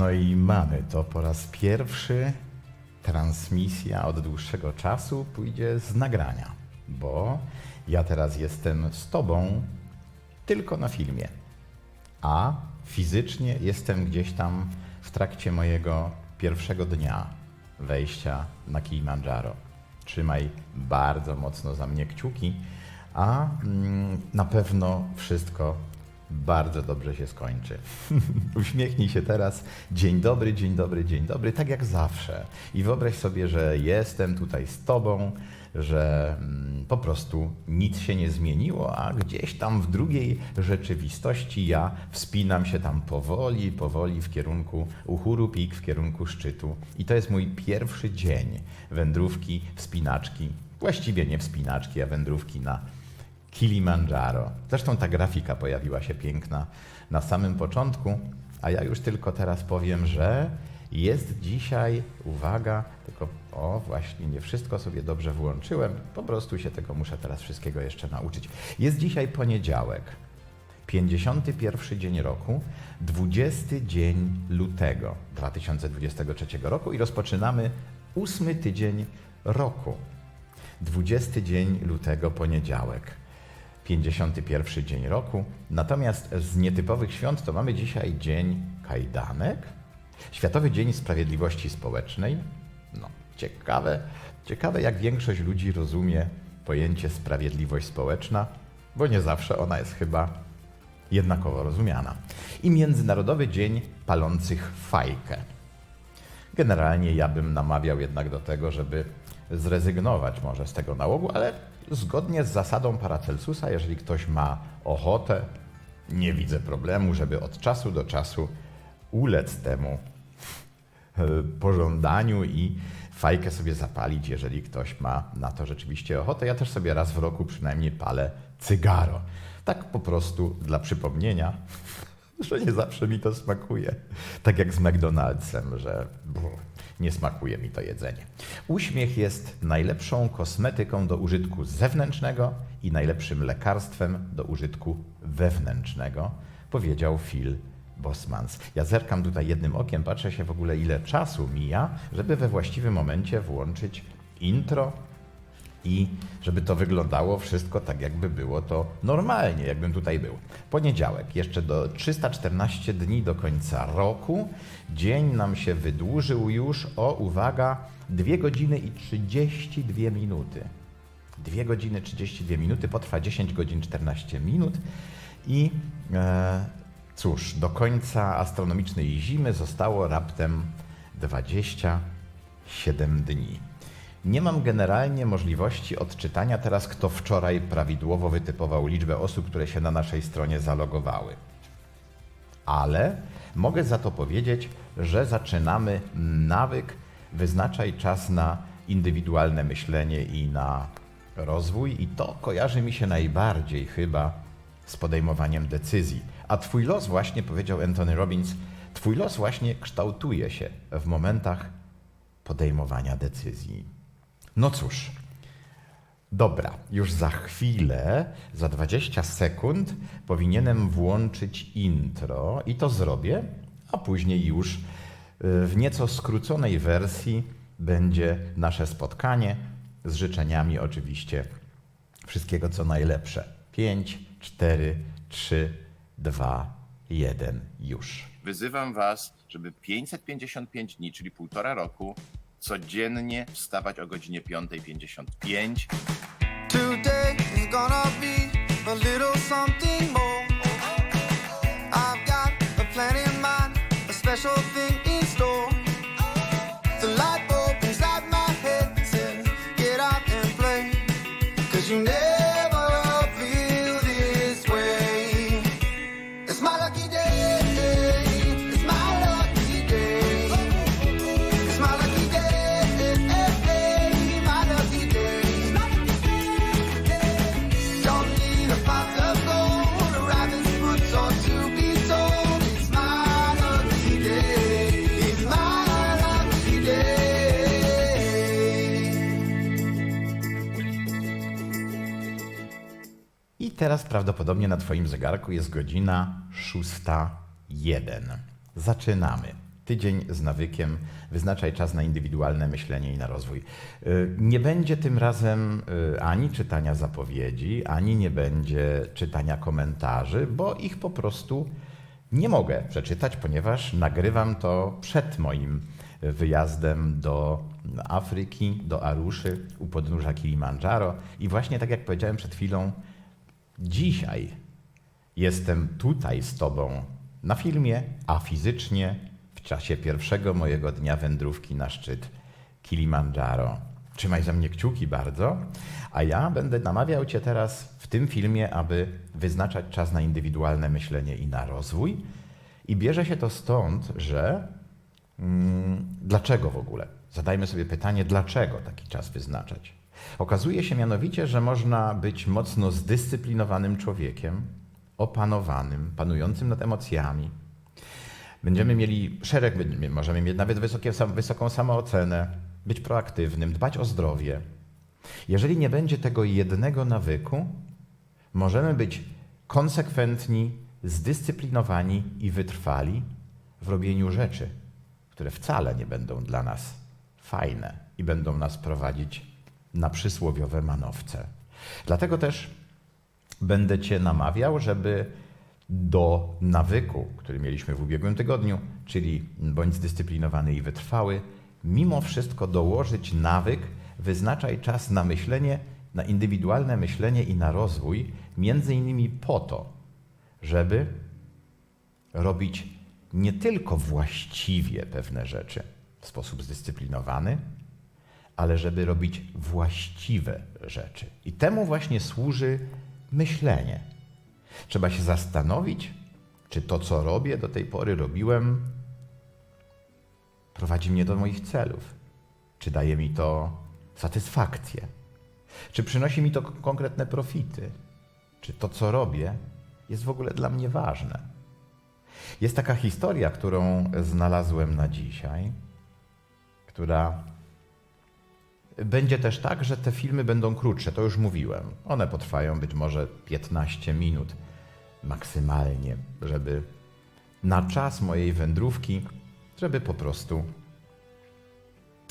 No i mamy to po raz pierwszy. Transmisja od dłuższego czasu pójdzie z nagrania, bo ja teraz jestem z Tobą tylko na filmie, a fizycznie jestem gdzieś tam w trakcie mojego pierwszego dnia wejścia na Kilimandżaro. Trzymaj bardzo mocno za mnie kciuki, a mm, na pewno wszystko bardzo dobrze się skończy. Uśmiechnij się teraz. Dzień dobry, dzień dobry, dzień dobry, tak jak zawsze. I wyobraź sobie, że jestem tutaj z Tobą, że mm, po prostu nic się nie zmieniło, a gdzieś tam w drugiej rzeczywistości ja wspinam się tam powoli, powoli w kierunku Uhuru Peak, w kierunku szczytu. I to jest mój pierwszy dzień wędrówki, wspinaczki, właściwie nie wspinaczki, a wędrówki na Kilimandżaro. Zresztą ta grafika pojawiła się piękna na samym początku, a ja już tylko teraz powiem, że jest dzisiaj, uwaga, tylko o właśnie nie wszystko sobie dobrze włączyłem, po prostu się tego muszę teraz wszystkiego jeszcze nauczyć. Jest dzisiaj poniedziałek, 51 dzień roku, 20 dzień lutego 2023 roku i rozpoczynamy ósmy tydzień roku. 20 dzień lutego, poniedziałek. 51 dzień roku. Natomiast z nietypowych świąt to mamy dzisiaj Dzień Kajdanek, Światowy Dzień Sprawiedliwości Społecznej. No, ciekawe, ciekawe jak większość ludzi rozumie pojęcie sprawiedliwość społeczna, bo nie zawsze ona jest chyba jednakowo rozumiana. I Międzynarodowy Dzień Palących Fajkę. Generalnie ja bym namawiał jednak do tego, żeby zrezygnować może z tego nałogu, ale zgodnie z zasadą Paracelsusa, jeżeli ktoś ma ochotę, nie widzę problemu, żeby od czasu do czasu ulec temu e, pożądaniu i fajkę sobie zapalić, jeżeli ktoś ma na to rzeczywiście ochotę. Ja też sobie raz w roku przynajmniej palę cygaro. Tak po prostu dla przypomnienia, że nie zawsze mi to smakuje. Tak jak z McDonald'sem, że nie smakuje mi to jedzenie. Uśmiech jest najlepszą kosmetyką do użytku zewnętrznego i najlepszym lekarstwem do użytku wewnętrznego, powiedział Phil Bosmans. Ja zerkam tutaj jednym okiem, patrzę się w ogóle ile czasu mija, żeby we właściwym momencie włączyć intro i żeby to wyglądało wszystko tak, jakby było to normalnie, jakbym tutaj był. Poniedziałek, jeszcze do 314 dni do końca roku. Dzień nam się wydłużył już o, uwaga, 2 godziny i 32 minuty. 2 godziny 32 minuty, potrwa 10 godzin 14 minut i e, cóż, do końca astronomicznej zimy zostało raptem 27 dni. Nie mam generalnie możliwości odczytania teraz, kto wczoraj prawidłowo wytypował liczbę osób, które się na naszej stronie zalogowały. Ale mogę za to powiedzieć, że zaczynamy nawyk wyznaczaj czas na indywidualne myślenie i na rozwój, i to kojarzy mi się najbardziej chyba z podejmowaniem decyzji. A twój los właśnie, powiedział Anthony Robbins, twój los właśnie kształtuje się w momentach podejmowania decyzji. No cóż, dobra, już za chwilę, za 20 sekund powinienem włączyć intro i to zrobię, a później już y, w nieco skróconej wersji będzie nasze spotkanie z życzeniami oczywiście wszystkiego co najlepsze. 5, 4, 3, 2, 1, już. Wyzywam Was, żeby 555 dni, czyli półtora roku, codziennie wstawać o godzinie 5.55. teraz prawdopodobnie na Twoim zegarku jest godzina 6.01. Zaczynamy. Tydzień z nawykiem, wyznaczaj czas na indywidualne myślenie i na rozwój. Y, Nie będzie tym razem y, ani czytania zapowiedzi, ani nie będzie czytania komentarzy, bo ich po prostu nie mogę przeczytać, ponieważ nagrywam to przed moim wyjazdem do Afryki, do Aruszy, u podnóża Kilimandżaro. I właśnie tak jak powiedziałem przed chwilą, dzisiaj jestem tutaj z Tobą na filmie, a fizycznie w czasie pierwszego mojego dnia wędrówki na szczyt Kilimandżaro. Trzymaj za mnie kciuki bardzo, a ja będę namawiał Cię teraz w tym filmie, aby wyznaczać czas na indywidualne myślenie i na rozwój. I bierze się to stąd, że mm, dlaczego w ogóle? Zadajmy sobie pytanie, dlaczego taki czas wyznaczać? Okazuje się mianowicie, że można być mocno zdyscyplinowanym człowiekiem, opanowanym, panującym nad emocjami. Będziemy mieli szereg, możemy mieć nawet wysokie, wysoką samoocenę, być proaktywnym, dbać o zdrowie. Jeżeli nie będzie tego jednego nawyku, możemy być konsekwentni, zdyscyplinowani i wytrwali w robieniu rzeczy, które wcale nie będą dla nas fajne i będą nas prowadzić na przysłowiowe manowce. Dlatego też będę Cię namawiał, żeby do nawyku, który mieliśmy w ubiegłym tygodniu, czyli bądź zdyscyplinowany i wytrwały, mimo wszystko dołożyć nawyk, wyznaczaj czas na myślenie, na indywidualne myślenie i na rozwój, między innymi po to, żeby robić nie tylko właściwie pewne rzeczy w sposób zdyscyplinowany, ale żeby robić właściwe rzeczy. I temu właśnie służy myślenie. Trzeba się zastanowić, czy to, co robię do tej pory, robiłem, prowadzi mnie do moich celów. Czy daje mi to satysfakcję? Czy przynosi mi to konkretne profity? Czy to, co robię, jest w ogóle dla mnie ważne? Jest taka historia, którą znalazłem na dzisiaj, która będzie też tak, że te filmy będą krótsze, to już mówiłem. One potrwają być może 15 minut maksymalnie, żeby na czas mojej wędrówki, żeby po prostu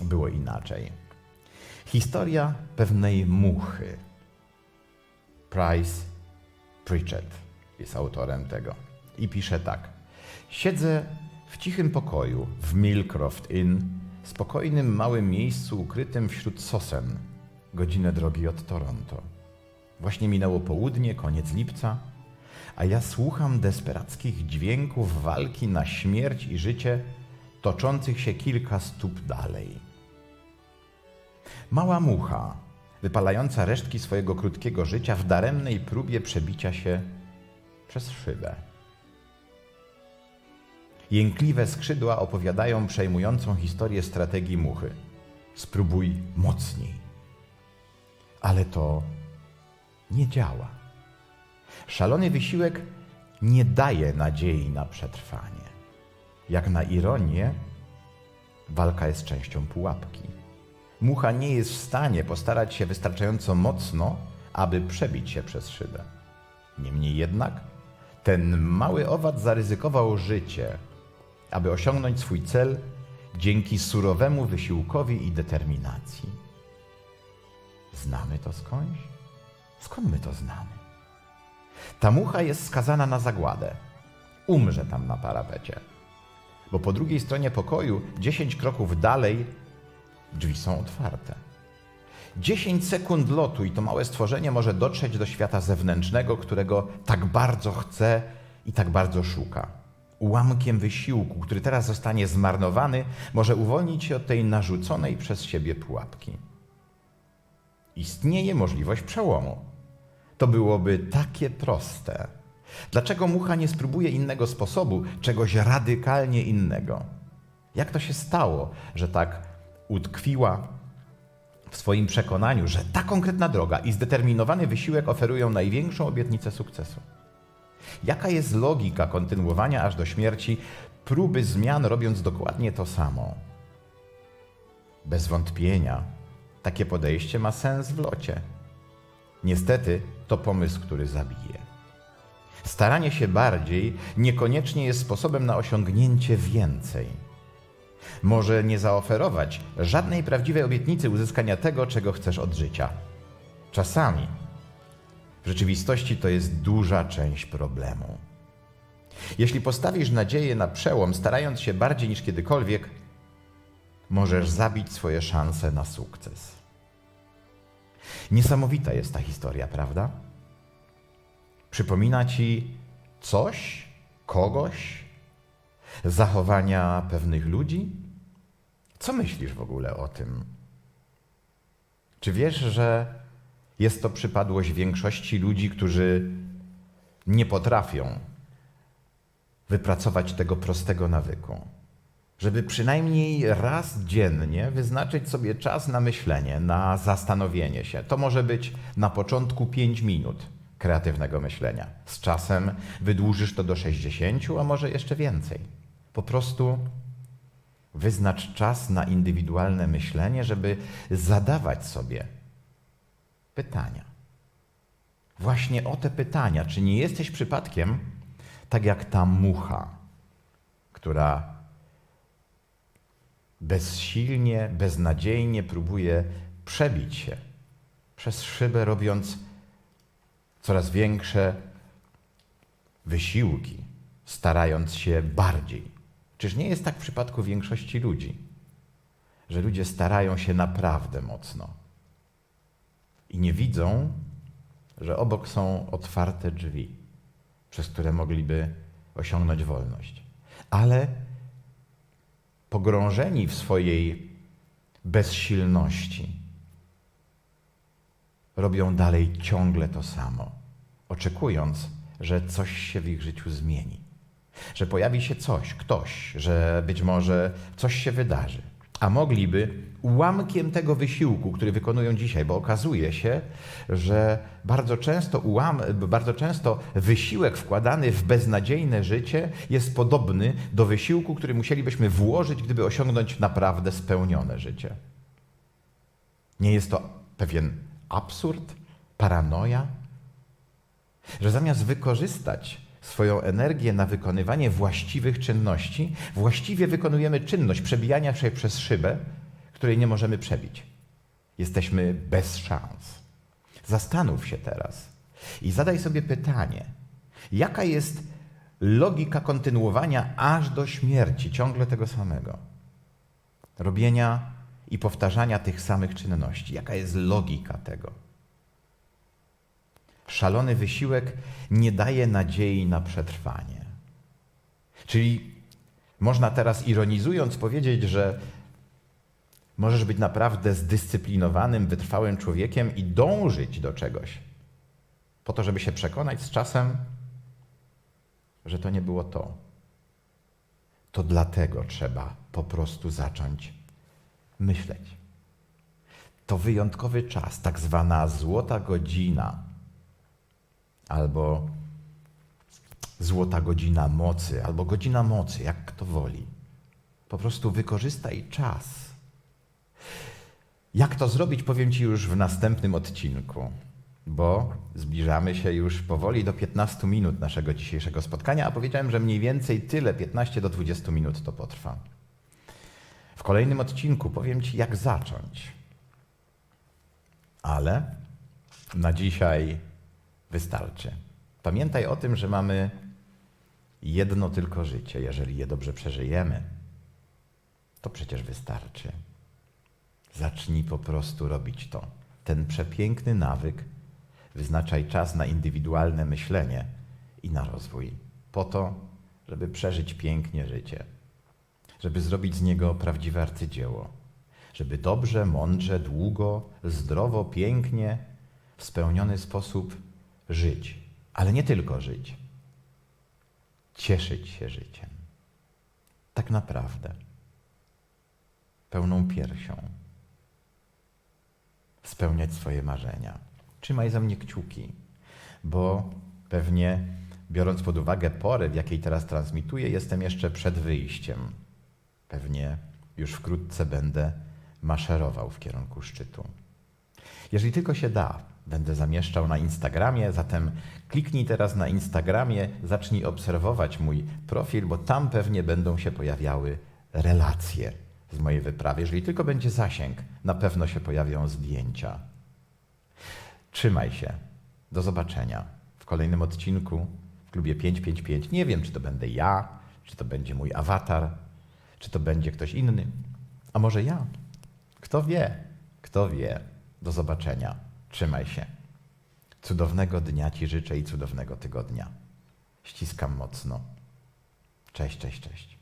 było inaczej. Historia pewnej muchy. Price Pritchett jest autorem tego. I pisze tak. Siedzę w cichym pokoju w Millcroft Inn, spokojnym małym miejscu ukrytym wśród sosen, godzinę drogi od Toronto. Właśnie minęło południe, koniec lipca, a ja słucham desperackich dźwięków walki na śmierć i życie toczących się kilka stóp dalej. Mała mucha, wypalająca resztki swojego krótkiego życia w daremnej próbie przebicia się przez szybę. Jękliwe skrzydła opowiadają przejmującą historię strategii muchy. Spróbuj mocniej. Ale to nie działa. Szalony wysiłek nie daje nadziei na przetrwanie. Jak na ironię, walka jest częścią pułapki. Mucha nie jest w stanie postarać się wystarczająco mocno, aby przebić się przez szybę. Niemniej jednak, ten mały owad zaryzykował życie, aby osiągnąć swój cel dzięki surowemu wysiłkowi i determinacji. Znamy to skądś? Skąd my to znamy? Ta mucha jest skazana na zagładę. Umrze tam na parapecie. Bo po drugiej stronie pokoju, 10 kroków dalej, drzwi są otwarte. 10 sekund lotu i to małe stworzenie może dotrzeć do świata zewnętrznego, którego tak bardzo chce i tak bardzo szuka. Ułamkiem wysiłku, który teraz zostanie zmarnowany, może uwolnić się od tej narzuconej przez siebie pułapki. Istnieje możliwość przełomu. To byłoby takie proste. Dlaczego mucha nie spróbuje innego sposobu, czegoś radykalnie innego? Jak to się stało, że tak utkwiła w swoim przekonaniu, że ta konkretna droga i zdeterminowany wysiłek oferują największą obietnicę sukcesu? Jaka jest logika kontynuowania aż do śmierci próby zmian, robiąc dokładnie to samo? Bez wątpienia, takie podejście ma sens w locie. Niestety, to pomysł, który zabije. Staranie się bardziej niekoniecznie jest sposobem na osiągnięcie więcej. Może nie zaoferować żadnej prawdziwej obietnicy uzyskania tego, czego chcesz od życia. Czasami w rzeczywistości to jest duża część problemu. Jeśli postawisz nadzieję na przełom, starając się bardziej niż kiedykolwiek, możesz zabić swoje szanse na sukces. Niesamowita jest ta historia, prawda? Przypomina ci coś, kogoś, zachowania pewnych ludzi? Co myślisz w ogóle o tym? Czy wiesz, że jest to przypadłość większości ludzi, którzy nie potrafią wypracować tego prostego nawyku? Żeby przynajmniej raz dziennie wyznaczyć sobie czas na myślenie, na zastanowienie się. To może być na początku 5 minut kreatywnego myślenia. Z czasem wydłużysz to do 60, a może jeszcze więcej. Po prostu wyznacz czas na indywidualne myślenie, żeby zadawać sobie pytania. Właśnie o te pytania, czy nie jesteś przypadkiem tak jak ta mucha, która bezsilnie, beznadziejnie próbuje przebić się przez szybę, robiąc coraz większe wysiłki, starając się bardziej. Czyż nie jest tak w przypadku większości ludzi, że ludzie starają się naprawdę mocno i nie widzą, że obok są otwarte drzwi, przez które mogliby osiągnąć wolność. Ale pogrążeni w swojej bezsilności, robią dalej ciągle to samo, oczekując, że coś się w ich życiu zmieni, że pojawi się coś, ktoś, że być może coś się wydarzy. A mogliby ułamkiem tego wysiłku, który wykonują dzisiaj, bo okazuje się, że bardzo często, ułam, bardzo często wysiłek wkładany w beznadziejne życie jest podobny do wysiłku, który musielibyśmy włożyć, gdyby osiągnąć naprawdę spełnione życie. Nie jest to pewien absurd, paranoja, że zamiast wykorzystać swoją energię na wykonywanie właściwych czynności, właściwie wykonujemy czynność przebijania się przez szybę, której nie możemy przebić. Jesteśmy bez szans. Zastanów się teraz i zadaj sobie pytanie, jaka jest logika kontynuowania aż do śmierci ciągle tego samego? Robienia i powtarzania tych samych czynności. Jaka jest logika tego? Szalony wysiłek nie daje nadziei na przetrwanie. Czyli można teraz ironizując powiedzieć, że możesz być naprawdę zdyscyplinowanym, wytrwałym człowiekiem i dążyć do czegoś, po to, żeby się przekonać z czasem, że to nie było to. To dlatego trzeba po prostu zacząć myśleć. To wyjątkowy czas, tak zwana złota godzina, albo złota godzina mocy, albo godzina mocy, jak kto woli. Po prostu wykorzystaj czas. Jak to zrobić, powiem Ci już w następnym odcinku, bo zbliżamy się już powoli do 15 minut naszego dzisiejszego spotkania, a powiedziałem, że mniej więcej tyle, 15 do 20 minut to potrwa. W kolejnym odcinku powiem Ci, jak zacząć. Ale na dzisiaj wystarczy. Pamiętaj o tym, że mamy jedno tylko życie. Jeżeli je dobrze przeżyjemy, to przecież wystarczy. Zacznij po prostu robić to. Ten przepiękny nawyk wyznaczaj czas na indywidualne myślenie i na rozwój, po to, żeby przeżyć pięknie życie, żeby zrobić z niego prawdziwe arcydzieło, żeby dobrze, mądrze, długo, zdrowo, pięknie, w spełniony sposób żyć, ale nie tylko żyć, cieszyć się życiem. Tak naprawdę, pełną piersią, spełniać swoje marzenia. Trzymaj za mnie kciuki, bo pewnie biorąc pod uwagę porę, w jakiej teraz transmituję, jestem jeszcze przed wyjściem. Pewnie już wkrótce będę maszerował w kierunku szczytu. Jeżeli tylko się da, będę zamieszczał na Instagramie. Zatem kliknij teraz na Instagramie, zacznij obserwować mój profil, bo tam pewnie będą się pojawiały relacje z mojej wyprawy. Jeżeli tylko będzie zasięg, na pewno się pojawią zdjęcia. Trzymaj się. Do zobaczenia w kolejnym odcinku w klubie 555. Nie wiem, czy to będę ja, czy to będzie mój awatar, czy to będzie ktoś inny, a może ja. Kto wie? Kto wie? Do zobaczenia. Trzymaj się. Cudownego dnia Ci życzę i cudownego tygodnia. Ściskam mocno. Cześć, cześć, cześć.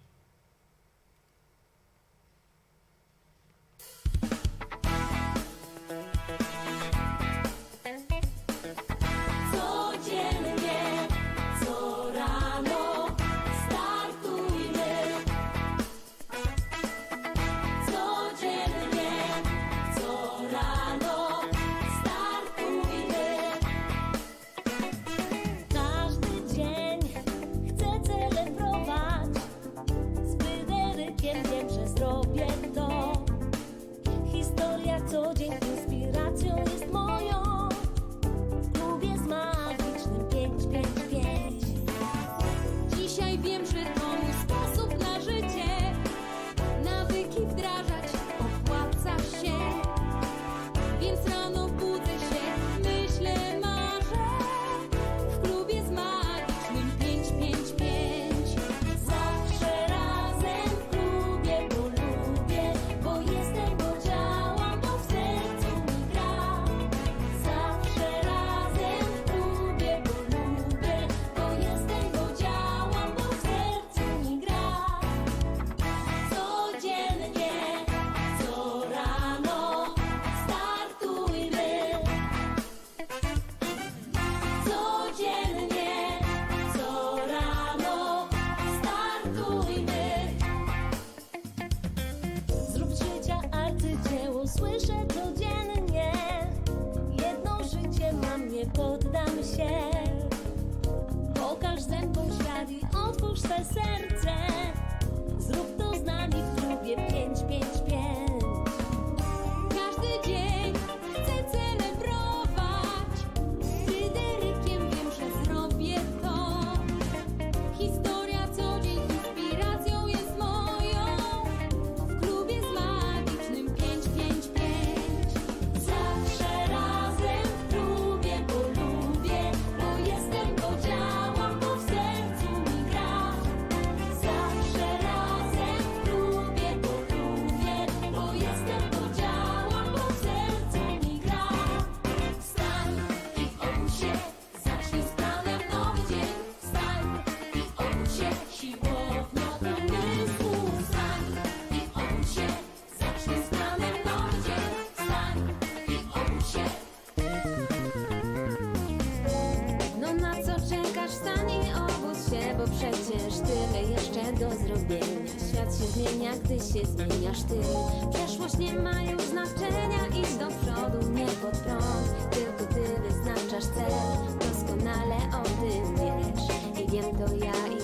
zmienia, gdy się zmieniasz ty. Przeszłość nie ma już znaczenia, idź do przodu, nie pod prąd. Tylko ty wyznaczasz cel, doskonale o tym wiesz. I wiem to ja